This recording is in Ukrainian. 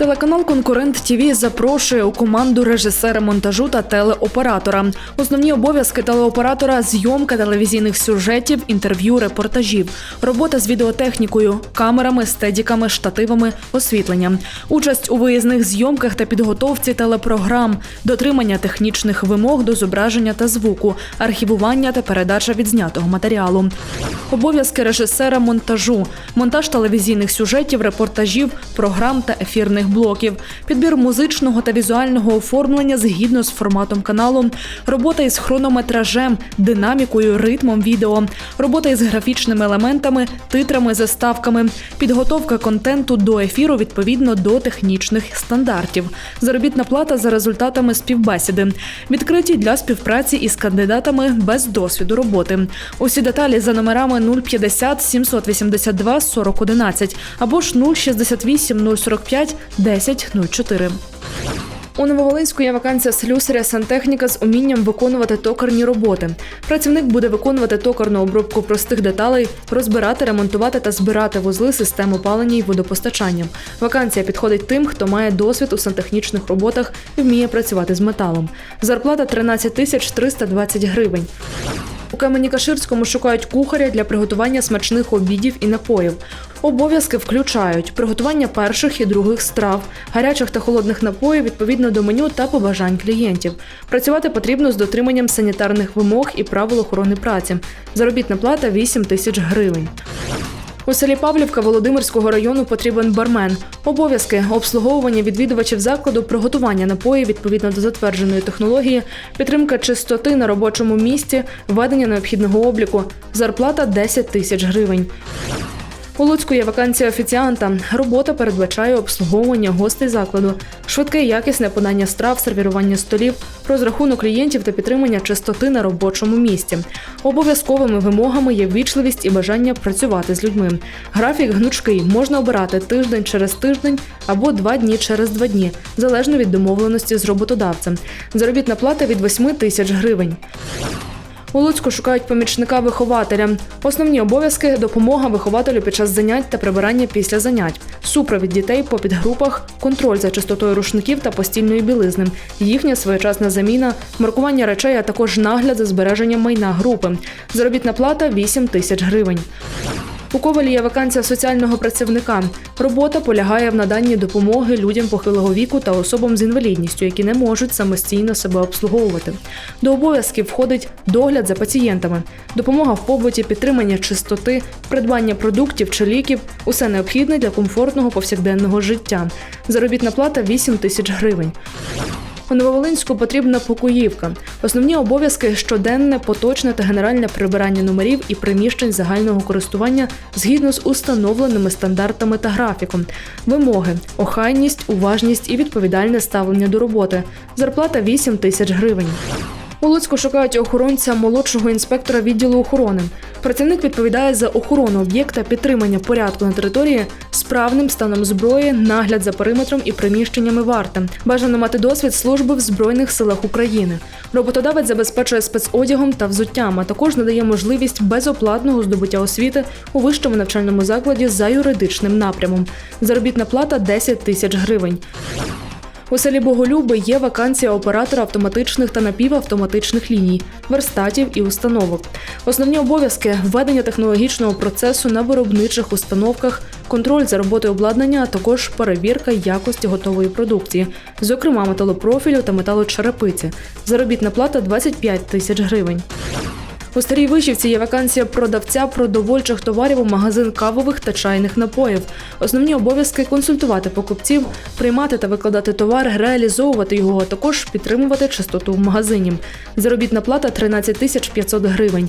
Телеканал Конкурент ТІВІ запрошує у команду режисера монтажу та телеоператора. Основні обов'язки телеоператора зйомка телевізійних сюжетів, інтерв'ю, репортажів, робота з відеотехнікою, камерами, стедіками, штативами, освітленням, участь у виїзних зйомках та підготовці телепрограм, дотримання технічних вимог до зображення та звуку, архівування та передача відзнятого матеріалу. Обов'язки режисера монтажу, монтаж телевізійних сюжетів, репортажів, програм та ефірних блоків, підбір музичного та візуального оформлення згідно з форматом каналу, робота із хронометражем, динамікою, ритмом відео, робота із графічними елементами, титрами, заставками, підготовка контенту до ефіру відповідно до технічних стандартів, заробітна плата за результатами співбесіди, відкриті для співпраці із кандидатами без досвіду роботи. Усі деталі за номерами 050 782 4011 або ж 068 045 10 04. У Нововолинську є вакансія слюсаря сантехніка з умінням виконувати токарні роботи. Працівник буде виконувати токарну обробку простих деталей, розбирати, ремонтувати та збирати вузли систем опалення і водопостачання. Вакансія підходить тим, хто має досвід у сантехнічних роботах і вміє працювати з металом. Зарплата 13 тисяч 320 гривень. У Камені-Каширському шукають кухаря для приготування смачних обідів і напоїв. Обов'язки включають приготування перших і других страв, гарячих та холодних напоїв відповідно до меню та побажань клієнтів. Працювати потрібно з дотриманням санітарних вимог і правил охорони праці. Заробітна плата 8 тисяч гривень. У селі Павлівка Володимирського району потрібен бармен. Обов'язки обслуговування відвідувачів закладу, приготування напоїв відповідно до затвердженої технології, підтримка чистоти на робочому місці, ведення необхідного обліку. Зарплата 10 тисяч гривень. У Луцьку є вакансія офіціанта. Робота передбачає обслуговування гостей закладу, швидке і якісне подання страв, сервірування столів, розрахунок клієнтів та підтримання чистоти на робочому місці. Обов'язковими вимогами є вічливість і бажання працювати з людьми. Графік гнучкий можна обирати тиждень через тиждень або два дні через два дні, залежно від домовленості з роботодавцем. Заробітна плата від 8 тисяч гривень. У Луцьку шукають помічника вихователя. Основні обов'язки допомога вихователю під час занять та прибирання після занять, супровід дітей по підгрупах, контроль за чистотою рушників та постільної білизни, їхня своєчасна заміна, маркування речей, а також нагляд за збереженням майна групи. Заробітна плата 8 тисяч гривень. У Ковалі є вакансія соціального працівника. Робота полягає в наданні допомоги людям похилого віку та особам з інвалідністю, які не можуть самостійно себе обслуговувати. До обов'язків входить догляд за пацієнтами, допомога в побуті, підтримання чистоти, придбання продуктів чи ліків усе необхідне для комфортного повсякденного життя. Заробітна плата 8 тисяч гривень. У Нововолинську потрібна покоївка. Основні обов'язки щоденне, поточне та генеральне прибирання номерів і приміщень загального користування згідно з установленими стандартами та графіком. Вимоги, охайність, уважність і відповідальне ставлення до роботи. Зарплата 8 тисяч гривень. У Луцьку шукають охоронця молодшого інспектора відділу охорони. Працівник відповідає за охорону об'єкта, підтримання порядку на території, справним станом зброї, нагляд за периметром і приміщеннями варти. Бажано мати досвід служби в Збройних силах України. Роботодавець забезпечує спецодягом та взуттям, а також надає можливість безоплатного здобуття освіти у вищому навчальному закладі за юридичним напрямом. Заробітна плата 10 тисяч гривень. У селі Боголюби є вакансія оператора автоматичних та напівавтоматичних ліній, верстатів і установок. Основні обов'язки введення технологічного процесу на виробничих установках, контроль за роботою обладнання, а також перевірка якості готової продукції, зокрема металопрофілю та металочерепиці. Заробітна плата 25 тисяч гривень. У старій вишівці є вакансія продавця продовольчих товарів у магазин кавових та чайних напоїв. Основні обов'язки консультувати покупців, приймати та викладати товар, реалізовувати його, а також підтримувати чистоту в магазині. Заробітна плата 13 тисяч 500 гривень.